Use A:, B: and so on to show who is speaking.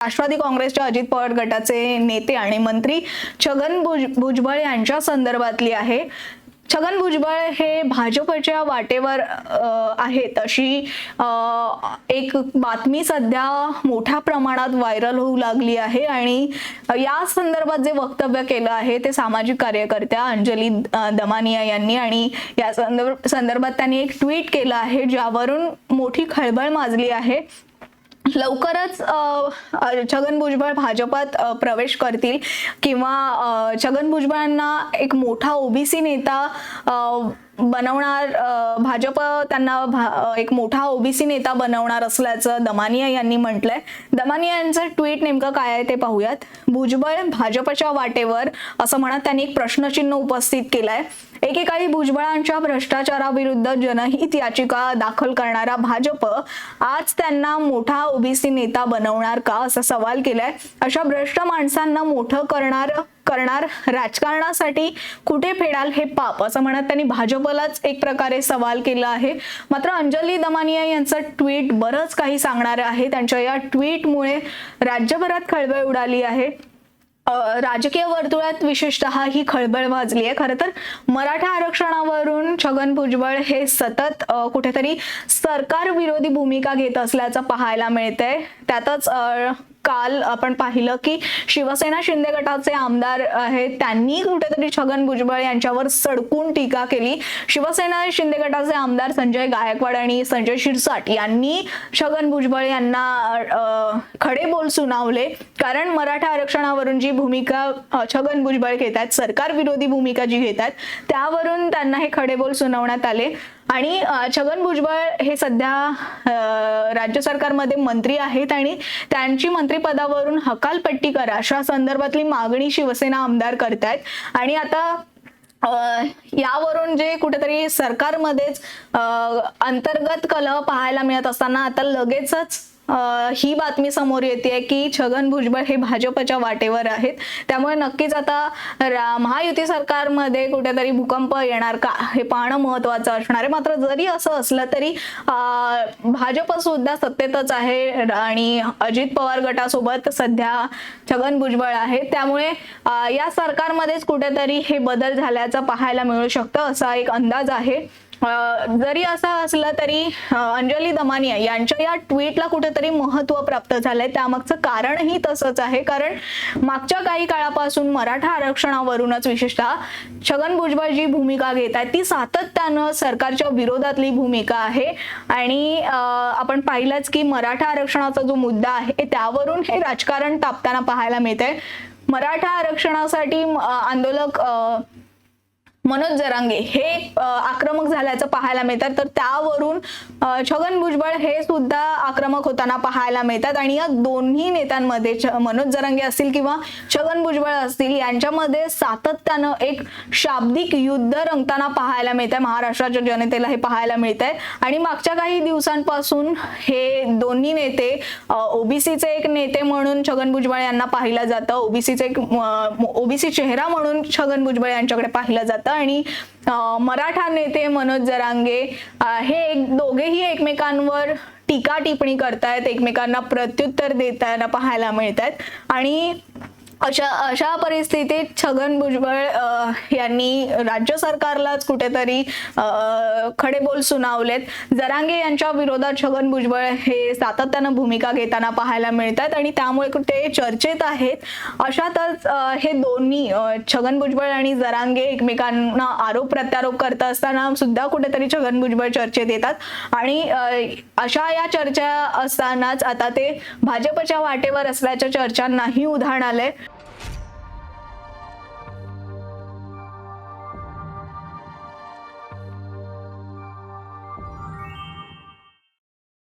A: राष्ट्रवादी काँग्रेसच्या अजित पवार गटाचे नेते आणि मंत्री छगन भुज भुजबळ यांच्या संदर्भातली आहे. छगन भुजबळ हे भाजपच्या वाटेवर आहेत अशी एक बातमी सध्या मोठ्या प्रमाणात व्हायरल होऊ लागली आहे आणि या संदर्भात जे वक्तव्य केलं आहे ते सामाजिक कार्यकर्त्या अंजली दमानिया यांनी आणि या संदर्भ संदर्भात त्यांनी एक ट्विट केलं आहे ज्यावरून मोठी खळबळ माजली आहे. लवकरच छगन भुजबळ भाजपात प्रवेश करतील किंवा छगन भुजबळांना एक मोठा ओबीसी नेता बनवणार भाजप त्यांना भा- एक मोठा ओबीसी नेता बनवणार असल्याचं दमानिया यांनी म्हटलंय. दमानिया यांचं ट्विट नेमकं काय आहे ते पाहूयात. भुजबळ भाजपच्या वाटेवर असं म्हणत त्यांनी एक प्रश्नचिन्ह उपस्थित केलंय. एकेकाळी भुजबळांच्या भ्रष्टाचाराविरुद्ध जनहित याचिका दाखल करणारा भाजप आज त्यांना मोठा ओबीसी नेता बनवणार का असा सवाल केलाय. अशा भ्रष्ट माणसांना मोठं करणार करणार राजकारणासाठी कुठे फेडाल हे पाप असं म्हणत त्यांनी भाजपलाच एक प्रकारे सवाल केला आहे. मात्र अंजली दमानिया यांचं ट्विट बरंच काही सांगणारं आहे. त्यांच्या या ट्विटमुळे राज्यभरात खळबळ उडाली आहे. राजकीय वर्तुळात विशेषतः ही खळबळ वाजली आहे. खरं तर मराठा आरक्षणावरून छगन भुजबळ हे सतत कुठेतरी सरकार विरोधी भूमिका घेत असल्याचं पाहायला मिळतंय. त्यातच काल आपण पाहिलं की शिवसेना शिंदे गटाचे आमदार आहेत त्यांनी कुठेतरी छगन भुजबळ यांच्यावर सडकून टीका केली. शिवसेना शिंदे गटाचे आमदार संजय गायकवाड आणि संजय शिरसाट यांनी छगन भुजबळ यांना खडे बोल सुनावले. कारण मराठा आरक्षणावरून जी भूमिका छगन भुजबळ घेत आहेत सरकार विरोधी भूमिका जी घेत आहेत त्यावरून त्यांना हे खडे बोल सुनावण्यात आले. आणि छगन भुजबळ हे सध्या राज्य सरकारमध्ये मंत्री आहेत आणि त्यांची मंत्रिपदावरून हकालपट्टी करा अशा संदर्भातली मागणी शिवसेना आमदार करतायत. आणि आता यावरून जे कुठेतरी सरकारमध्येच अंतर्गत कलह पाहायला मिळत असताना आता लगेचच ही बातमी समोर येते की छगन भुजबळ हे भाजपच्या वाटेवर आहेत. त्यामुळे नक्कीच आता रा- महायुती सरकारमध्ये कुठेतरी भूकंप येणार का? हे पाहणं महत्वाचं असणार आहे. मात्र जरी असं असलं तरी भाजप सुद्धा सत्तेतच आहे आणि अजित पवार गटासोबत सध्या छगन भुजबळ आहे त्यामुळे या सरकारमध्येच कुठेतरी हे बदल झाल्याचं पाहायला मिळू शकतं असा एक अंदाज आहे. जरी असं असलं तरी अंजली दमानिया यांच्या या ट्विटला कुठेतरी महत्त्व प्राप्त झालंय. त्यामागचं कारणही तसंच आहे. कारण मागच्या काही काळापासून मराठा आरक्षणावरूनच विशेषतः छगन भुजबळ जी भूमिका घेत आहेत ती सातत्यानं सरकारच्या विरोधातली भूमिका आहे. आणि आपण पाहिलंच की मराठा आरक्षणाचा जो मुद्दा आहे त्यावरून हे राजकारण तापताना पाहायला मिळतंय. मराठा आरक्षणासाठी आंदोलक मनोज जरांगे हे आक्रमक झाल्याचं पाहायला मिळतात. तर त्यावरून छगन भुजबळ हे सुद्धा आक्रमक होताना पाहायला मिळतात. आणि या दोन्ही नेत्यांमध्ये छ- मनोज जरांगे असतील किंवा छगन भुजबळ असतील यांच्यामध्ये सातत्यानं एक शाब्दिक युद्ध रंगताना पाहायला मिळत आहे महाराष्ट्राच्या जनतेला हे पाहायला मिळत आहे आणि मागच्या काही दिवसांपासून हे दोन्ही नेते ओबीसीचे एक नेते म्हणून छगन भुजबळ यांना पाहिलं जातं. ओबीसीचे एक ओबीसी चेहरा म्हणून छगन भुजबळ यांच्याकडे पाहिलं जातं. आणि मराठा नेते मनोज जरांगे हे एक दोघेही एकमेकांवर टीका टिप्पणी करतायत एकमेकांना प्रत्युत्तर देताना पाहायला मिळत आहेत आणि अशा अशा परिस्थितीत छगन भुजबळ यांनी राज्य सरकारलाच कुठेतरी खडेबोल सुनावलेत. जरांगे यांच्या विरोधात छगन भुजबळ हे सातत्यानं भूमिका घेताना पाहायला मिळतात आणि त्यामुळे ते चर्चेत आहेत. अशातच हे दोन्ही छगन भुजबळ आणि जरांगे एकमेकांना आरोप प्रत्यारोप करत असताना सुद्धा कुठेतरी छगन भुजबळ चर्चेत येतात. आणि अशा या चर्चा असतानाच आता ते भाजपच्या वाटेवर असल्याच्या चर्चांनाही उधाण आलंय.